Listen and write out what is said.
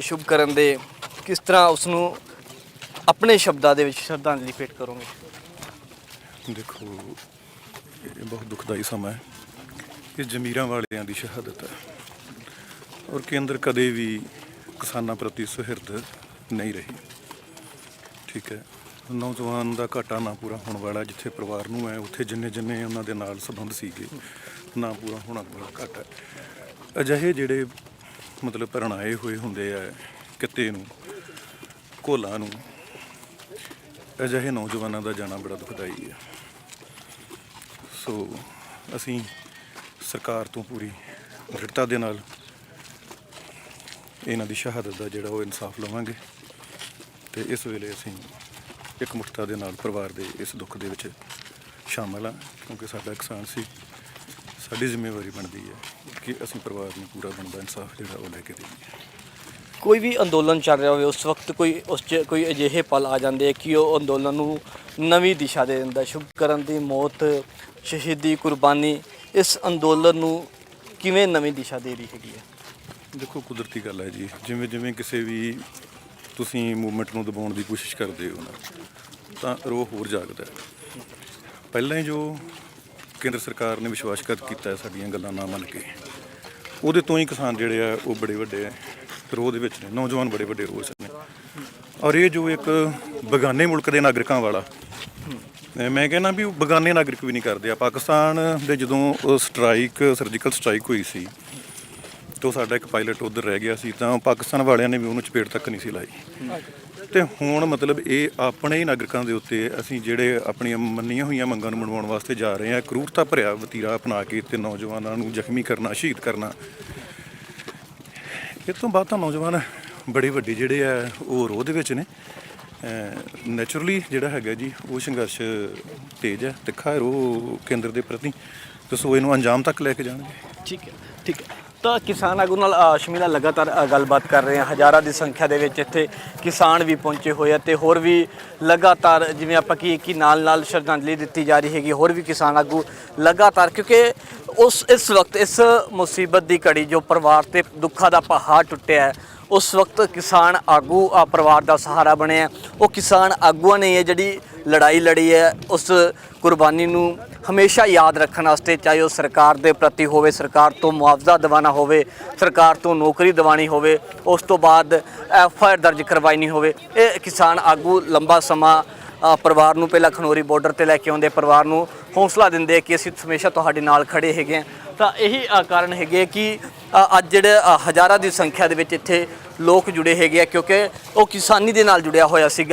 ਸ਼ੁਭ ਕਰਨ ਦੇ ਕਿਸ ਤਰ੍ਹਾਂ ਉਸ ਨੂੰ ਆਪਣੇ ਸ਼ਬਦਾਂ ਦੇ ਵਿੱਚ ਸ਼ਰਧਾਂਜਲੀ ਭੇਟ ਕਰੋਗੇ? ਦੇਖੋ, ਇਹ ਬਹੁਤ ਦੁਖਦਾਈ ਸਮਾਂ ਹੈ ਕਿ ਜ਼ਮੀਰਾਂ ਵਾਲਿਆਂ ਦੀ ਸ਼ਹਾਦਤ ਹੈ ਔਰ ਕੇਂਦਰ ਕਦੇ ਵੀ ਕਿਸਾਨਾਂ ਪ੍ਰਤੀ ਸੁਹਿਰਦ ਨਹੀਂ ਰਹੀ। ਠੀਕ ਹੈ, ਨੌਜਵਾਨ ਦਾ ਘਾਟਾ ਨਾ ਪੂਰਾ ਹੋਣ ਵਾਲਾ ਜਿੱਥੇ ਪਰਿਵਾਰ ਨੂੰ ਹੈ, ਉੱਥੇ ਜਿੰਨੇ ਜਿੰਨੇ ਉਹਨਾਂ ਦੇ ਨਾਲ ਸੰਬੰਧ ਸੀਗੇ, ਨਾ ਪੂਰਾ ਹੋਣਾ ਵਾਲਾ ਘਾਟਾ ਅਜਿਹੇ ਜਿਹੜੇ ਮਤਲਬ ਪਰਣਾਏ ਹੋਏ ਹੁੰਦੇ ਆ ਕਿਤੇ ਨੂੰ, ਘੋਲਾਂ ਨੂੰ, ਅਜਿਹੇ ਨੌਜਵਾਨਾਂ ਦਾ ਜਾਣਾ ਬੜਾ ਦੁਖਦਾਈ ਹੈ ਸੋ ਅਸੀਂ ਸਰਕਾਰ ਤੋਂ ਪੂਰੀ ਦ੍ਰਿੜਤਾ ਦੇ ਨਾਲ ਇਹਨਾਂ ਦੀ ਸ਼ਹਾਦਤ ਦਾ ਜਿਹੜਾ ਉਹ ਇਨਸਾਫ ਲਵਾਂਗੇ ਤੇ ਇਸ ਵੇਲੇ ਅਸੀਂ ਇੱਕ ਮੁਠਤਾ ਦੇ ਨਾਲ ਪਰਿਵਾਰ ਦੇ ਇਸ ਦੁੱਖ ਦੇ ਵਿੱਚ ਸ਼ਾਮਲ ਹਾਂ ਕਿਉਂਕਿ ਸਾਡਾ ਕਿਸਾਨ ਸੀ। ਸਾਡੀ ਜ਼ਿੰਮੇਵਾਰੀ ਬਣਦੀ ਹੈ ਕਿ ਅਸੀਂ ਪਰਿਵਾਰ ਨੂੰ ਪੂਰਾ ਬਣਦਾ ਇਨਸਾਫ ਜਿਹੜਾ ਉਹ ਲੈ ਕੇ ਦੇਈਏ। ਕੋਈ ਵੀ ਅੰਦੋਲਨ ਚੱਲ ਰਿਹਾ ਹੋਵੇ ਉਸ ਵਕਤ ਕੋਈ ਉਸ 'ਚ ਕੋਈ ਅਜਿਹੇ ਪਲ ਆ ਜਾਂਦੇ ਕਿ ਉਹ ਅੰਦੋਲਨ ਨੂੰ ਨਵੀਂ ਦਿਸ਼ਾ ਦੇ ਦਿੰਦਾ ਸ਼ੁਭ ਕਰਨ ਦੀ ਮੌਤ ਸ਼ਹੀਦੀ ਕੁਰਬਾਨੀ ਇਸ ਅੰਦੋਲਨ ਨੂੰ ਕਿਵੇਂ ਨਵੀਂ ਦਿਸ਼ਾ ਦੇ ਰਹੀ ਹੈਗੀ ਹੈ? ਦੇਖੋ ਕੁਦਰਤੀ ਗੱਲ ਹੈ ਜੀ। ਜਿਵੇਂ ਜਿਵੇਂ ਕਿਸੇ ਵੀ ਤੁਸੀਂ ਮੂਵਮੈਂਟ ਨੂੰ ਦਬਾਉਣ ਦੀ ਕੋਸ਼ਿਸ਼ ਕਰਦੇ ਹੋ ਨਾ ਤਾਂ ਰੋਹ ਹੋਰ ਜਾਗਦਾ ਹੈ। ਪਹਿਲਾਂ ਹੀ ਜੋ ਕੇਂਦਰ ਸਰਕਾਰ ਨੇ ਵਿਸ਼ਵਾਸਘਾਤ ਕੀਤਾ ਸਾਡੀਆਂ ਗੱਲਾਂ ਨਾ ਮੰਨ ਕੇ। ਉਹਦੇ ਤੋਂ ਹੀ ਕਿਸਾਨ ਜਿਹੜੇ ਆ, ਉਹ ਬੜੇ ਵੱਡੇ ਰੋਹ ਦੇ ਵਿੱਚ ਨੇ। ਨੌਜਵਾਨ ਬੜੇ ਵੱਡੇ ਰੋਹ 'ਚ ਨੇ। ਔਰ ਇਹ ਜੋ ਇੱਕ ਬਗਾਨੇ ਮੁਲਕ ਦੇ ਨਾਗਰਿਕਾਂ ਵਾਲਾ ਮੈਂ ਕਹਿੰਦਾ ਵੀ ਉਹ ਬਗਾਨੇ ਨਾਗਰਿਕ ਵੀ ਨਹੀਂ ਕਰਦੇ। ਆ ਪਾਕਿਸਤਾਨ ਦੇ ਜਦੋਂ ਸਟ੍ਰਾਈਕ, ਸਰਜੀਕਲ ਸਟ੍ਰਾਈਕ ਹੋਈ ਸੀ ਤੋਂ ਸਾਡਾ ਇੱਕ ਪਾਇਲਟ ਉਧਰ ਰਹਿ ਗਿਆ ਸੀ, ਤਾਂ ਪਾਕਿਸਤਾਨ ਵਾਲਿਆਂ ਨੇ ਵੀ ਉਹਨੂੰ ਚਪੇੜ ਤੱਕ ਨਹੀਂ ਸੀ ਲਾਈ। ਤੇ ਹੁਣ ਮਤਲਬ ਇਹ ਆਪਣੇ ਹੀ ਨਾਗਰਿਕਾਂ ਦੇ ਉੱਤੇ ਅਸੀਂ ਜਿਹੜੇ ਆਪਣੀਆਂ ਮੰਨੀਆਂ ਹੋਈਆਂ ਮੰਗਾਂ ਨੂੰ ਮਨਵਾਉਣ ਵਾਸਤੇ ਜਾ ਰਹੇ ਹਾਂ, ਕਰੂਰਤਾ ਭਰਿਆ ਵਤੀਰਾ ਅਪਣਾ ਕੇ ਤੇ ਨੌਜਵਾਨਾਂ ਨੂੰ ਜ਼ਖਮੀ ਕਰਨਾ, ਸ਼ਹੀਦ ਕਰਨਾ। ਇਹ ਤੋਂ ਬਾਅਦ ਤਾਂ ਨੌਜਵਾਨ ਬੜੇ ਵੱਡੇ ਜਿਹੜੇ ਆ, ਉਹ ਰੋਹ ਦੇ ਵਿੱਚ ਨੇ। ਨੇਚਰਲੀ ਜਿਹੜਾ ਹੈਗਾ ਜੀ, ਉਹ ਸੰਘਰਸ਼ ਤੇਜ਼ ਹੈ, ਤਿੱਖਾ ਹੈ ਰੋਹ ਕੇਂਦਰ ਦੇ ਪ੍ਰਤੀ, ਤੇ ਸੋ ਇਹਨੂੰ ਅੰਜਾਮ ਤੱਕ ਲੈ ਕੇ ਜਾਣਗੇ। ਠੀਕ ਹੈ ਠੀਕ ਹੈ। ਤਾਂ ਕਿਸਾਨ ਆਗੂ ਨਾਲ ਅ, ਸ਼ਮੀਲਾ ਲਗਾਤਾਰ ਗੱਲਬਾਤ ਕਰ ਰਹੇ ਹਾਂ। ਹਜ਼ਾਰਾਂ ਦੀ ਸੰਖਿਆ ਦੇ ਵਿੱਚ ਇੱਥੇ ਕਿਸਾਨ ਵੀ ਪਹੁੰਚੇ ਹੋਏ ਆ ਤੇ ਹੋਰ ਵੀ ਲਗਾਤਾਰ ਜਿਵੇਂ ਆਪਾਂ ਕੀ ਕਿ ਨਾਲ ਨਾਲ ਸ਼ਰਧਾਂਜਲੀ ਦਿੱਤੀ ਜਾ ਰਹੀ ਹੈਗੀ ਹੋਰ ਵੀ ਕਿਸਾਨ ਆਗੂ ਲਗਾਤਾਰ ਕਿਉਂਕਿ ਉਸ ਇਸ ਵਕਤ ਇਸ ਮੁਸੀਬਤ ਦੀ ਘੜੀ ਜੋ ਪਰਿਵਾਰ ਤੇ ਦੁੱਖਾਂ ਦਾ ਪਹਾੜ ਟੁੱਟਿਆ ਹੈ ਉਸ ਵਕਤ ਕਿਸਾਨ ਆਗੂ ਆ ਪਰਿਵਾਰ ਦਾ ਸਹਾਰਾ ਬਣਿਆ ਉਹ ਕਿਸਾਨ ਆਗੂਆਂ ਨੇ ਇਹ ਜਿਹੜੀ ਲੜਾਈ ਲੜੀ ਹੈ, ਉਸ ਕੁਰਬਾਨੀ ਨੂੰ ਹਮੇਸ਼ਾ ਯਾਦ ਰੱਖਣ ਵਾਸਤੇ ਚਾਹੇ ਉਹ ਸਰਕਾਰ ਦੇ ਪ੍ਰਤੀ ਹੋਵੇ, ਸਰਕਾਰ ਤੋਂ ਮੁਆਵਜ਼ਾ ਦਿਵਾਣਾ ਹੋਵੇ, ਸਰਕਾਰ ਤੋਂ ਨੌਕਰੀ ਦਿਵਾਣੀ ਹੋਵੇ, ਉਸ ਤੋਂ ਬਾਅਦ ਐਫ ਆਈ ਆਰ ਦਰਜ ਕਰਵਾਈਣੀ ਹੋਵੇ, ਇਹ ਕਿਸਾਨ ਆਗੂ ਲੰਬਾ ਸਮਾਂ ਪਰਿਵਾਰ ਨੂੰ ਪਹਿਲਾਂ ਖਨੋਰੀ ਬਾਰਡਰ ਤੇ ਲੈ ਕੇ ਆਉਂਦੇ, ਪਰਿਵਾਰ ਨੂੰ ਹੌਸਲਾ ਦਿੰਦੇ ਕਿ ਅਸੀਂ ਹਮੇਸ਼ਾ ਤੁਹਾਡੇ ਨਾਲ ਖੜੇ ਹੈਗੇ ਹਾਂ। ਤਾਂ ਇਹੀ ਕਾਰਨ ਹੈਗੇ ਕਿ ਅੱਜ ਜਿਹੜੇ ਹਜ਼ਾਰਾਂ ਦੀ ਸੰਖਿਆ ਦੇ ਵਿੱਚ ਇੱਥੇ ਲੋਕ ਜੁੜੇ ਹੈਗੇ ਆ, ਕਿਉਂਕਿ ਉਹ ਕਿਸਾਨੀ ਦੇ ਨਾਲ ਜੁੜਿਆ ਹੋਇਆ ਸੀਗਾ।